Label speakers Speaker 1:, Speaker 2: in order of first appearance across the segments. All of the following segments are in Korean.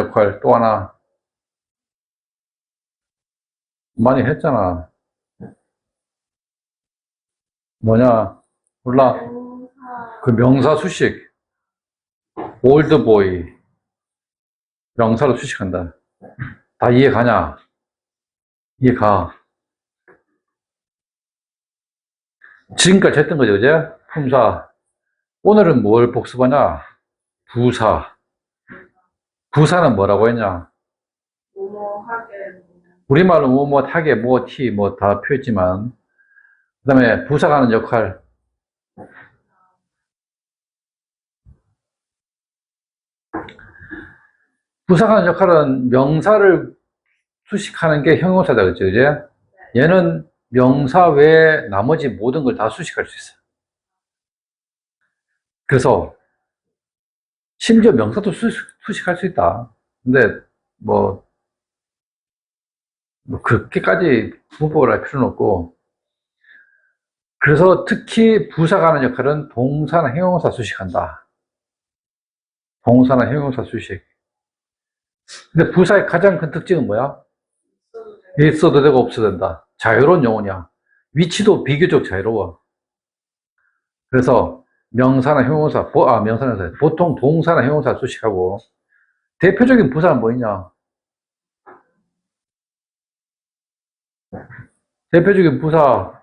Speaker 1: 역할 또 하나 많이 했잖아. 뭐냐? 몰라. 그 명사 수식. 올드보이. 명사로 수식한다. 다 이해 가냐? 이해 가. 지금까지 했던 거죠, 그제? 품사. 오늘은 뭘 복습하냐? 부사. 부사는 뭐라고 했냐?
Speaker 2: 하게,
Speaker 1: 우리말로 뭐, 뭐, 뭐, 티, 뭐, 다 표했지만. 그 다음에 부사가 하는 역할. 부사가 하는 역할은 명사를 수식하는 게 형용사다, 그죠, 그제? 얘는 명사 외에 나머지 모든 걸 다 수식할 수 있어. 그래서, 심지어 명사도 수, 수식할 수 있다. 근데, 뭐, 뭐 그렇게까지 문법을 할 필요는 없고 그래서 특히 부사가 하는 역할은 동사나 형용사 수식한다. 동사나 형용사 수식. 근데 부사의 가장 큰 특징은 뭐야?
Speaker 2: 있어도
Speaker 1: 되고 없어도 된다. 자유로운 용어냐. 위치도 비교적 자유로워. 그래서 명사나 형용사, 보- 아, 형용사. 보통 동사나 형용사 수식하고 대표적인 부사는 뭐 있냐? 대표적인 부사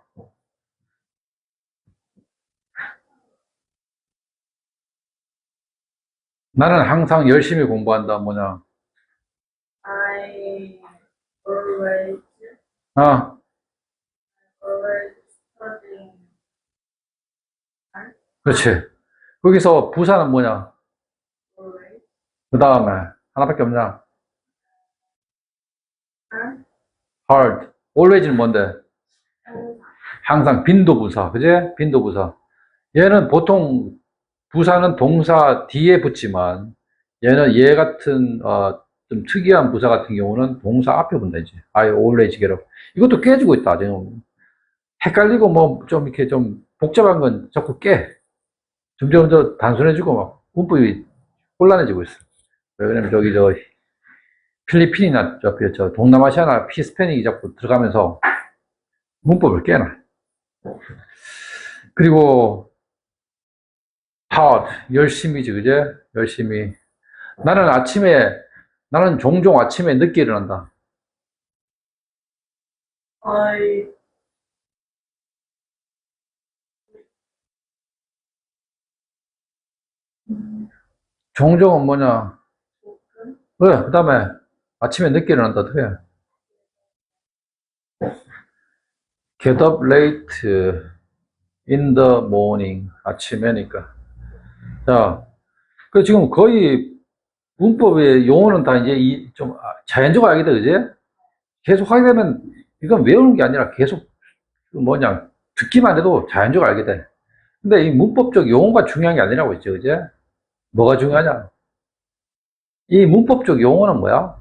Speaker 1: 나는 항상 열심히 공부한다 뭐냐
Speaker 2: I always,
Speaker 1: 아
Speaker 2: always studying.
Speaker 1: 그렇지 거기서 부사는 뭐냐. 그 다음에 하나밖에 없냐?
Speaker 2: 응?
Speaker 1: hard. Always는 뭔데. 항상 빈도 부사 그제 빈도 부사 얘는 보통 부사는 동사 뒤에 붙지만 얘는 얘 같은 어, 좀 특이한 부사 같은 경우는 동사 앞에 붙는지 I always get up. 이것도 깨지고 있다 지금 헷갈리고 뭐 좀 이렇게 좀 복잡한 건 자꾸 깨. 점점 더 단순해지고 막 문법이 혼란해지고 있어 왜냐면 저기 저 필리핀이나 저, 저 동남아시아나 피스패닉이 자꾸 들어가면서 문법을 깨나 그리고 hard 열심히지 그제? 열심히. 나는 아침에 나는 종종 아침에 늦게 일어난다.
Speaker 2: I
Speaker 1: 종종은 뭐냐 그래 그 다음에 아침에 늦게 일어난다 해? get up late in the morning 아침에니까 자, 그 지금 거의 문법의 용어는 다 이제 이 좀 자연적으로 알게 돼, 그지? 계속 하게 되면 이건 외우는 게 아니라 계속 그 뭐냐 듣기만 해도 자연적으로 알게 돼. 근데 이 문법적 용어가 중요한 게 아니라고 했죠, 그지? 뭐가 중요하냐? 이 문법적 용어는 뭐야?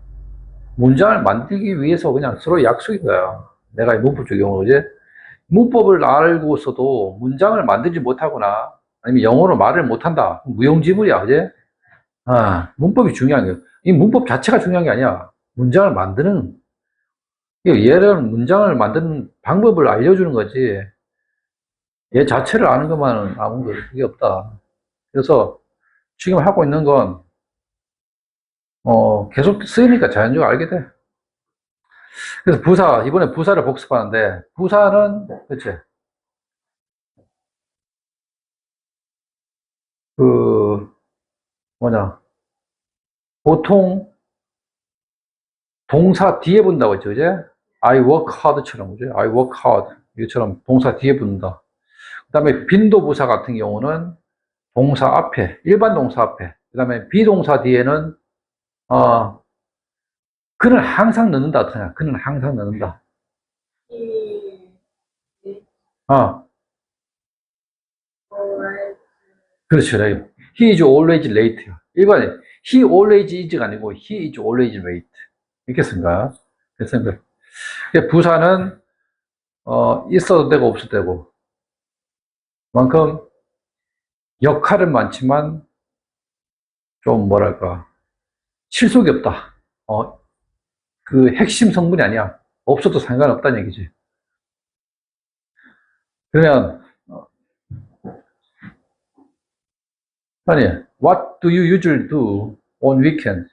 Speaker 1: 문장을 만들기 위해서 그냥 서로 약속인 거야. 내가 이 문법적 용어, 그지? 문법을 알고서도 문장을 만들지 못하거나 아니면 영어로 말을 못한다. 무용지물이야, 그지? 아, 문법이 중요한 거야. 이 문법 자체가 중요한 게 아니야. 문장을 만드는, 얘를 문장을 만드는 방법을 알려주는 거지. 얘 자체를 아는 것만은 아무 그게 없다. 그래서 지금 하고 있는 건, 어, 계속 쓰이니까 자연적으로 알게 돼. 그래서 부사, 이번에 부사를 복습하는데, 부사는, 그치? 그, 뭐냐. 보통, 동사 뒤에 본다고 했죠, 그제? I work hard처럼, 그죠? I work hard. 이것처럼 동사 뒤에 붙는다. 그 다음에 빈도부사 같은 경우는 동사 앞에, 일반 동사 앞에, 그 다음에 비동사 뒤에는, 어, 그는 항상 넣는다, 어떠냐? 그는 항상 넣는다.
Speaker 2: he
Speaker 1: 어, 그렇죠. 네. He is always late. 일반에 he always is가 아니고 he is always late. 이렇게 쓴 거야. 그래서 그 부사는 어, 있어도 되고 없어도 되고 만큼 역할은 많지만 좀 뭐랄까 실속이 없다. 어, 그 핵심 성분이 아니야. 없어도 상관없다는 얘기지. 그러면, 어, 아니, what do you usually do on weekend?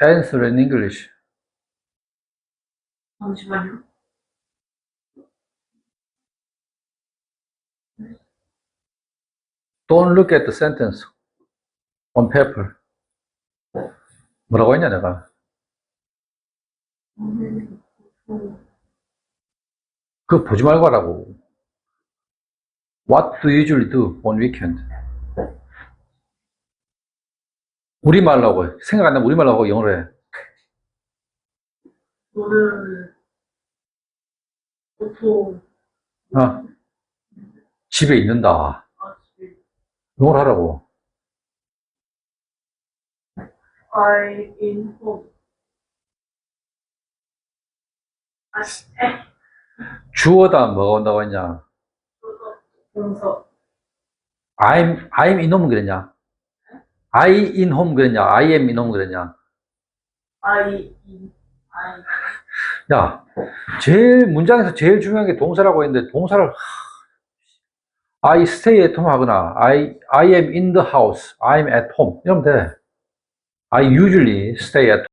Speaker 1: Answer in English.
Speaker 2: 잠시만요.
Speaker 1: Don't look at the sentence on paper. 뭐라고 했냐, 내가? 그거 보지 말고 하라고. What do you usually do on weekend? 우리말로 하고, 생각 안 나면 우리말로 하고 영어로 해.
Speaker 2: 저는 보통
Speaker 1: 어. 집에 있는다. 영어로 하라고.
Speaker 2: I in home. 에
Speaker 1: 주어다 뭐가 온다고 했냐?
Speaker 2: 동서
Speaker 1: I'm, I'm in home 그랬냐? I in home 그랬냐? I am in home 그랬냐?
Speaker 2: I in I
Speaker 1: 야, 제일, 문장에서 제일 중요한 게 동사라고 했는데, 동사를, 하, I stay at home 하거나, I, I am in the house, I'm at home. 이러면 돼. I usually stay at